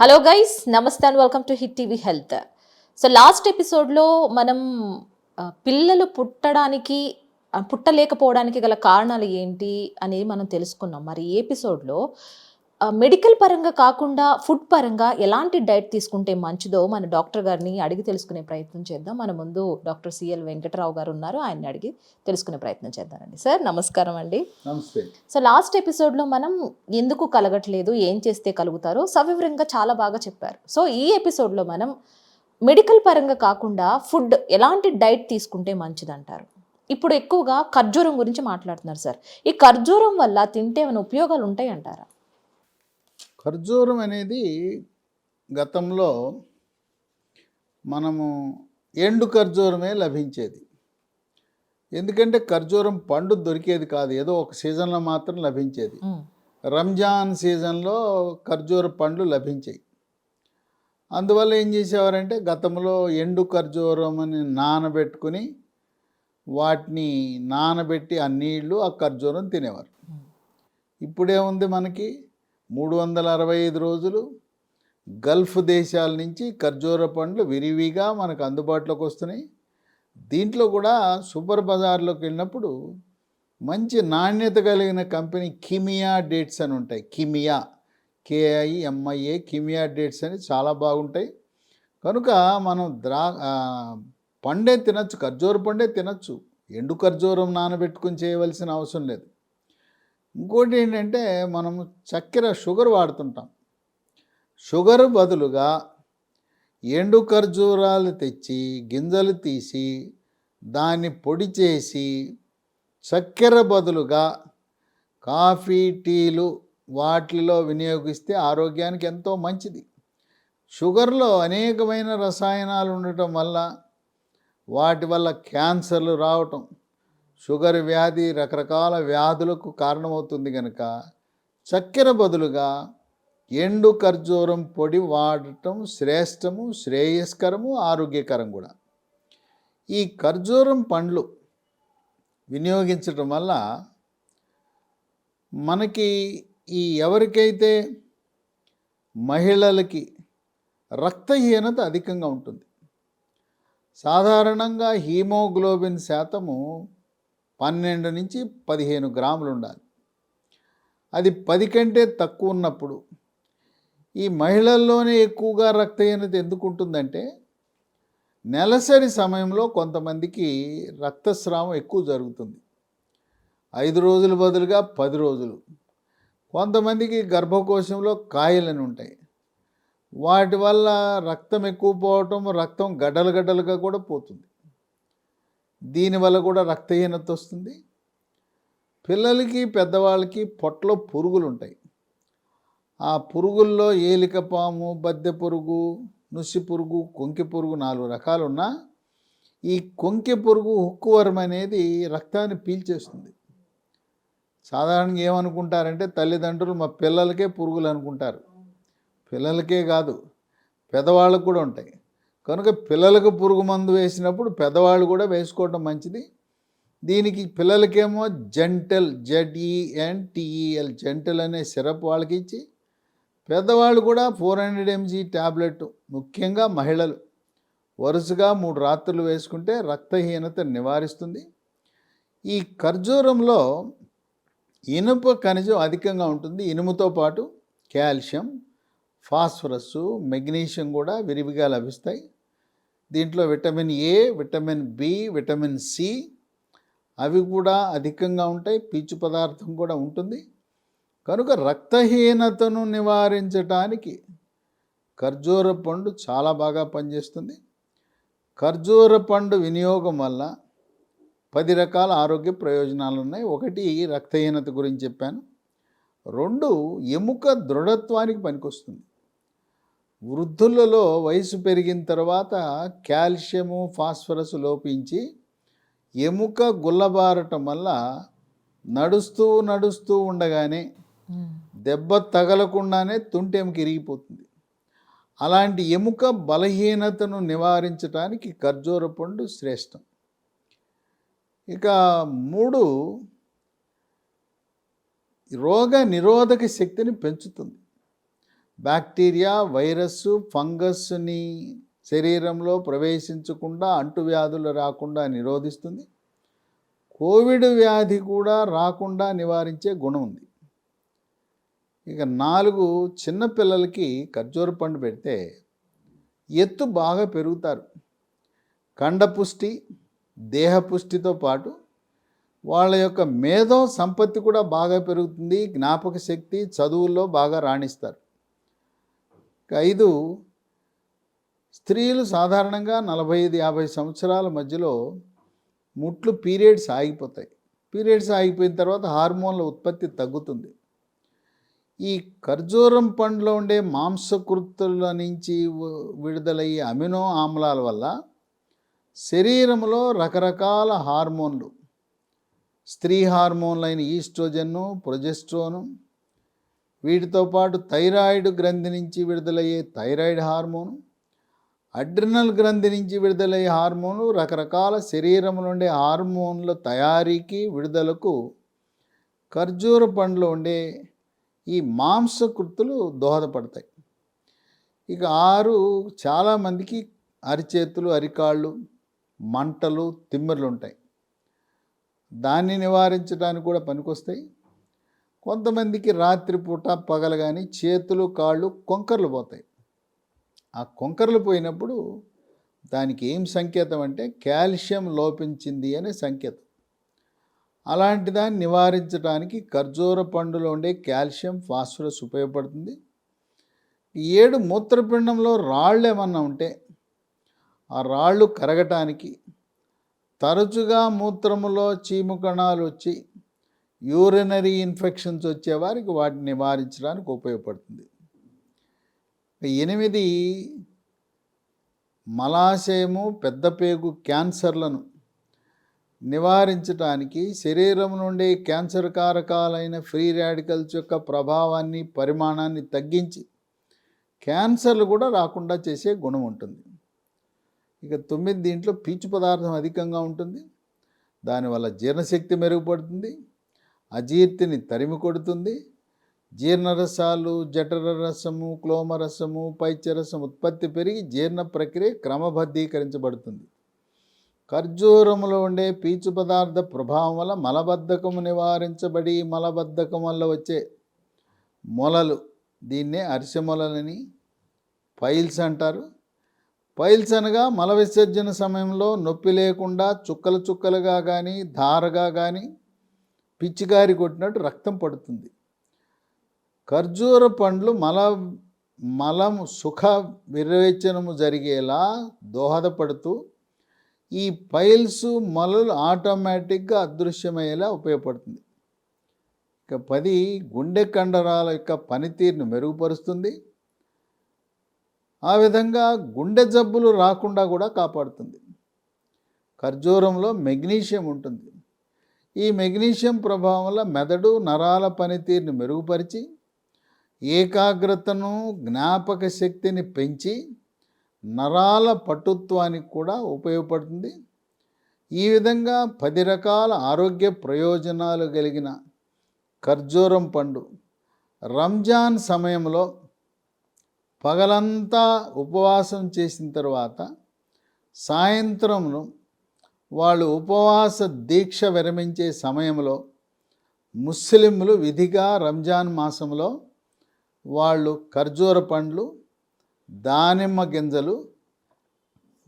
Hello guys నమస్తే and welcome to hit TV health so last ఎపిసోడ్లో మనం పిల్లలు పుట్టడానికి పుట్టలేకపోవడానికి గల కారణాలు ఏంటి అనేది మనం తెలుసుకున్నాం. మరి ఈ ఎపిసోడ్లో మెడికల్ పరంగా కాకుండా ఫుడ్ పరంగా ఎలాంటి డైట్ తీసుకుంటే మంచిదో మన డాక్టర్ గారిని అడిగి తెలుసుకునే ప్రయత్నం చేద్దాం. మన ముందు డాక్టర్ సిఎల్ వెంకటరావు గారు ఉన్నారు. ఆయన్ని అడిగి తెలుసుకునే ప్రయత్నం చేద్దామండి. సార్ నమస్కారం అండి. నమస్తే. సో లాస్ట్ ఎపిసోడ్లో మనం ఎందుకు కలగట్లేదు ఏం చేస్తే కలుగుతారో సవివరంగా చాలా బాగా చెప్పారు. సో ఈ ఎపిసోడ్లో మనం మెడికల్ పరంగా కాకుండా ఫుడ్ ఎలాంటి డైట్ తీసుకుంటే మంచిదంటారు? ఇప్పుడు ఎక్కువగా ఖర్జూరం గురించి మాట్లాడుతున్నారు సార్. ఈ ఖర్జూరం వల్ల తింటే ఏమైనా ఉపయోగాలు ఉంటాయి అంటారా ఖర్జూరం అనేది గతంలో మనము ఎండు ఖర్జూరమే లభించేది. ఎందుకంటే ఖర్జూరం పండు దొరికేది కాదు ఏదో ఒక సీజన్లో మాత్రం లభించేది. రంజాన్ సీజన్లో ఖర్జూర పండ్లు లభించాయి. అందువల్ల ఏం చేసేవారంటే గతంలో ఎండు ఖర్జూరం అని నానబెట్టుకుని వాటిని నానబెట్టి ఆ నీళ్ళు ఆ ఖర్జూరం తినేవారు. ఇప్పుడేముంది మనకి? మూడు వందల అరవై ఐదు రోజులు గల్ఫ్ దేశాల నుంచి ఖర్జూర పండ్లు విరివిగా మనకు అందుబాటులోకి వస్తున్నాయి. దీంట్లో కూడా సూపర్ బజార్లోకి వెళ్ళినప్పుడు మంచి నాణ్యత కలిగిన కంపెనీ కిమియా డేట్స్ అని ఉంటాయి. కిమియా కేఐఎంఐఏ కిమియా డేట్స్ అని చాలా బాగుంటాయి. కనుక మనం ద్రా పండే తినచ్చు ఖర్జూర పండే తినచ్చు. ఎండు ఖర్జూరం నానబెట్టుకుని చేయవలసిన అవసరం లేదు. ఇంకోటి ఏంటంటే మనం చక్కెర షుగర్ వాడుతుంటాం. షుగర్ బదులుగా ఎండు ఖర్జూరాలు తెచ్చి గింజలు తీసి దాన్ని పొడి చేసి చక్కెర బదులుగా కాఫీ టీలు వాటిలో వినియోగిస్తే ఆరోగ్యానికి ఎంతో మంచిది. షుగర్లో అనేకమైన రసాయనాలు ఉండటం వల్ల వాటి వల్ల క్యాన్సర్లు రావటం షుగర్ వ్యాధి రకరకాల వ్యాధులకు కారణమవుతుంది కనుక చక్కెర బదులుగా ఎండు ఖర్జూరం పొడి వాడటం శ్రేష్టము శ్రేయస్కరము ఆరోగ్యకరం కూడా. ఈ ఖర్జూరం పండ్లు వినియోగించటం వల్ల మనకి ఈ ఎవరికైతే మహిళలకి రక్తహీనత అధికంగా ఉంటుంది. సాధారణంగా హీమోగ్లోబిన్ శాతము పన్నెండు నుంచి పదిహేను గ్రాములు ఉండాలి. అది పది కంటే తక్కువ ఉన్నప్పుడు ఈ మహిళల్లోనే ఎక్కువగా రక్తహీనత ఎందుకు ఉంటుందంటే నెలసరి సమయంలో కొంతమందికి రక్తస్రావం ఎక్కువ జరుగుతుంది. ఐదు రోజుల బదులుగా పది రోజులు. కొంతమందికి గర్భకోశంలో కాయలని ఉంటాయి. వాటి వల్ల రక్తం ఎక్కువ పోవటం రక్తం గడ్డలు గడ్డలుగా కూడా పోతుంది. దీనివల్ల కూడా రక్తహీనత వస్తుంది. పిల్లలకి పెద్దవాళ్ళకి పొట్టలో పురుగులు ఉంటాయి ఆ పురుగుల్లో ఏలికపాము బద్దె పురుగు నుసి పురుగు కొంకి పురుగు నాలుగు రకాలు ఉన్నా ఈ కొంకి పురుగు హుక్కువరం అనేది రక్తాన్ని పీల్చేస్తుంది. సాధారణంగా ఏమనుకుంటారంటే తల్లిదండ్రులు మా పిల్లలకే పురుగులు అనుకుంటారు పిల్లలకే కాదు పెద్దవాళ్ళకు కూడా ఉంటాయి. కనుక పిల్లలకు పురుగు మందు వేసినప్పుడు పెద్దవాళ్ళు కూడా వేసుకోవడం మంచిది. దీనికి పిల్లలకేమో gentle Z E N T E L gentle అనే సిరప్ వాళ్ళకి ఇచ్చి పెద్దవాళ్ళు కూడా ఫోర్ హండ్రెడ్ ఎంజీ ట్యాబ్లెట్ ముఖ్యంగా మహిళలు. వరుసగా మూడు రాత్రులు వేసుకుంటే రక్తహీనత నివారిస్తుంది. ఈ ఖర్జూరంలో ఇనుప ఖనిజం అధికంగా ఉంటుంది. ఇనుముతో పాటు కాల్షియం ఫాస్ఫరస్ మెగ్నీషియం కూడా విరివిగా లభిస్తాయి. దీంట్లో vitamin A vitamin B vitamin C అవి కూడా అధికంగా ఉంటాయి. పీచు పదార్థం కూడా ఉంటుంది. కనుక రక్తహీనతను నివారించటానికి ఖర్జూర పండు చాలా బాగా పనిచేస్తుంది. ఖర్జూర పండు వినియోగం వల్ల పది రకాల ఆరోగ్య ప్రయోజనాలు ఉన్నాయి. ఒకటి రక్తహీనత గురించి చెప్పాను. రెండు ఎముక దృఢత్వానికి పనికొస్తుంది. వృద్ధులలో వయసు పెరిగిన తర్వాత కాల్షియము ఫాస్ఫరస్ లోపించి ఎముక గుల్లబారటం వల్ల నడుస్తూ నడుస్తూ ఉండగానే దెబ్బ తగలకుండానే తుంటెముక ఇరిగిపోతుంది. అలాంటి ఎముక బలహీనతను నివారించడానికి ఖర్జూర పండు శ్రేష్టం. ఇక మూడు రోగ నిరోధక శక్తిని పెంచుతుంది. బ్యాక్టీరియా వైరస్ ఫంగస్ని శరీరంలో ప్రవేశించకుండా అంటువ్యాధులు రాకుండా నిరోధిస్తుంది. కోవిడ్ వ్యాధి కూడా రాకుండా నివారించే గుణం ఉంది. ఇక నాలుగు చిన్నపిల్లలకి ఖర్జూర పండు పెడితే ఎత్తు బాగా పెరుగుతారు. కండపుష్టి దేహపుష్టితో పాటు వాళ్ళ యొక్క మేధో సంపత్తి కూడా బాగా పెరుగుతుంది. జ్ఞాపక శక్తి చదువుల్లో బాగా రాణిస్తారు. ఐదు స్త్రీలు సాధారణంగా నలభై ఐదు యాభై సంవత్సరాల మధ్యలో ముట్లు పీరియడ్స్ ఆగిపోతాయి. పీరియడ్స్ ఆగిపోయిన తర్వాత హార్మోన్ల ఉత్పత్తి తగ్గుతుంది. ఈ ఖర్జూరం పండులో ఉండే మాంసకృతుల నుంచి విడుదలయ్యే అమినో ఆమ్లాల వల్ల శరీరంలో రకరకాల హార్మోన్లు స్త్రీ హార్మోన్లైన ఈస్ట్రోజన్ను ప్రొజెస్ట్రోను వీటితో పాటు థైరాయిడ్ గ్రంథి నుంచి విడుదలయ్యే థైరాయిడ్ హార్మోను అడ్రినల్ గ్రంథి నుంచి విడుదలయ్యే హార్మోన్లు రకరకాల శరీరంలో ఉండే హార్మోన్ల తయారీకి విడుదలకు ఖర్జూర పండ్లు ఉండే ఈ మాంసకృతులు దోహదపడతాయి. ఇక ఆరు చాలామందికి అరిచేతులు అరికాళ్ళు మంటలు తిమ్మిర్లు ఉంటాయి దాన్ని నివారించడానికి కూడా పనికొస్తాయి. కొంతమందికి రాత్రిపూట పగలు కానీ చేతులు కాళ్ళు కొంకర్లు పోతాయి. ఆ కొంకర్లు పోయినప్పుడు దానికి ఏం సంకేతం అంటే కాల్షియం లోపించింది అనే సంకేతం. అలాంటి దాన్ని నివారించడానికి ఖర్జూర పండులో ఉండే కాల్షియం ఫాస్ఫరస్ ఉపయోగపడుతుంది. ఈ ఏడు మూత్రపిండంలో రాళ్ళు ఏమన్నా ఉంటే ఆ రాళ్ళు కరగటానికి తరచుగా మూత్రములో చీము కణాలు వచ్చి యూరినరీ ఇన్ఫెక్షన్స్ వచ్చేవారికి వాటిని నివారించడానికి ఉపయోగపడుతుంది. ఎనిమిది మలాశయము పెద్ద పేగు క్యాన్సర్లను నివారించడానికి శరీరం నుండి క్యాన్సర్ కారకాలైన ఫ్రీ రాడికల్స్ యొక్క ప్రభావాన్ని పరిమాణాన్ని తగ్గించి క్యాన్సర్లు కూడా రాకుండా చేసే గుణం ఉంటుంది. ఇక తొమ్మిది దీంట్లో పీచు పదార్థం అధికంగా ఉంటుంది. దానివల్ల జీర్ణశక్తి మెరుగుపడుతుంది. అజీర్తిని తరిమి కొడుతుంది. జీర్ణరసాలు జఠర రసము క్లోమరసము పైత్యరసం ఉత్పత్తి పెరిగి జీర్ణ ప్రక్రియ క్రమబద్ధీకరించబడుతుంది. ఖర్జూరములో ఉండే పీచు పదార్థ ప్రభావం వల్ల మలబద్ధకము నివారించబడి మలబద్ధకం వల్ల వచ్చే మొలలు దీన్నే అరిసెమొలలని పైల్స్ అంటారు. పైల్స్ అనగా మల విసర్జన సమయంలో నొప్పి లేకుండా చుక్కలు చుక్కలుగా కానీ ధారగా కానీ పిచ్చికారి కొట్టినట్టు రక్తం పడుతుంది. ఖర్జూర పండ్లు మల మలం సుఖ విరవేచనము జరిగేలా దోహదపడుతూ ఈ పైల్స్ మొలలు ఆటోమేటిక్గా అదృశ్యమయ్యేలా ఉపయోగపడుతుంది. ఇక పది గుండె కండరాల యొక్క పనితీరును మెరుగుపరుస్తుంది. ఆ విధంగా గుండె జబ్బులు రాకుండా కూడా కాపాడుతుంది. ఖర్జూరంలో మెగ్నీషియం ఉంటుంది. ఈ మెగ్నీషియం ప్రభావం వల్ల మెదడు నరాల పనితీరుని మెరుగుపరిచి ఏకాగ్రతను జ్ఞాపక శక్తిని పెంచి నరాల పటుత్వానికి కూడా ఉపయోగపడుతుంది. ఈ విధంగా పది రకాల ఆరోగ్య ప్రయోజనాలు కలిగిన ఖర్జూరం పండు రంజాన్ సమయంలో పగలంతా ఉపవాసం చేసిన తర్వాత సాయంత్రంలో వాళ్ళు ఉపవాస దీక్ష విరమించే సమయంలో ముస్లింలు విధిగా రంజాన్ మాసంలో వాళ్ళు ఖర్జూర పండ్లు దానిమ్మ గింజలు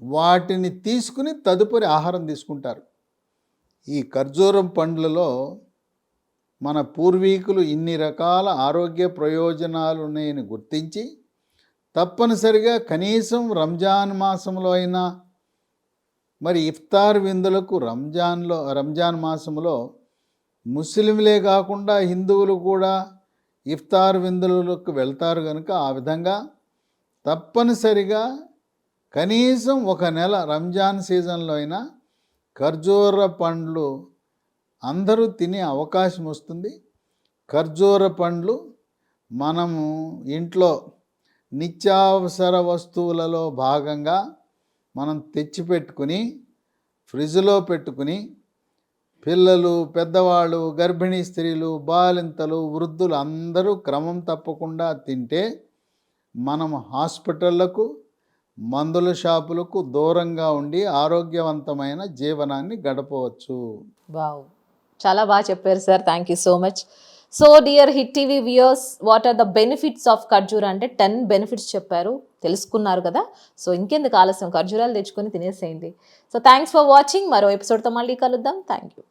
వాటిని తీసుకుని తదుపరి ఆహారం తీసుకుంటారు. ఈ ఖర్జూరం పండ్లలో మన పూర్వీకులు ఇన్ని రకాల ఆరోగ్య ప్రయోజనాలు ఉన్నాయని గుర్తించి తప్పనిసరిగా కనీసం రంజాన్ మాసంలో అయినా మరి ఇఫ్తార్ విందులకు రంజాన్లో రంజాన్ మాసంలో ముస్లింలే కాకుండా హిందువులు కూడా ఇఫ్తార్ విందులకు వెళ్తారు కనుక ఆ విధంగా తప్పనిసరిగా కనీసం ఒక నెల రంజాన్ సీజన్లో అయినా ఖర్జూర పండ్లు అందరూ తినే అవకాశం వస్తుంది. ఖర్జూర పండ్లు మనము ఇంట్లో నిత్యావసర వస్తువులలో భాగంగా మనం తెచ్చిపెట్టుకుని ఫ్రిడ్జ్లో పెట్టుకుని పిల్లలు పెద్దవాళ్ళు గర్భిణీ స్త్రీలు బాలింతలు వృద్ధులు అందరూ క్రమం తప్పకుండా తింటే మనం హాస్పిటళ్ళకు మందుల షాపులకు దూరంగా ఉండి ఆరోగ్యవంతమైన జీవనాన్ని గడపవచ్చు. వావ్! చాలా బాగా చెప్పారు sir. Thank you so much. So dear hit TV viewers what are the benefits of kharjur అంటే టెన్ బెనిఫిట్స్ చెప్పారు. తెలుసుకున్నారు కదా. సో ఇంకెందుకు ఆలస్యం? ఖర్జూరాలు తెచ్చుకొని తినేసేయండి. సో థ్యాంక్స్ ఫర్ వాచింగ్ మరో ఎపిసోడ్తో మళ్ళీ కలుద్దాం. Thank you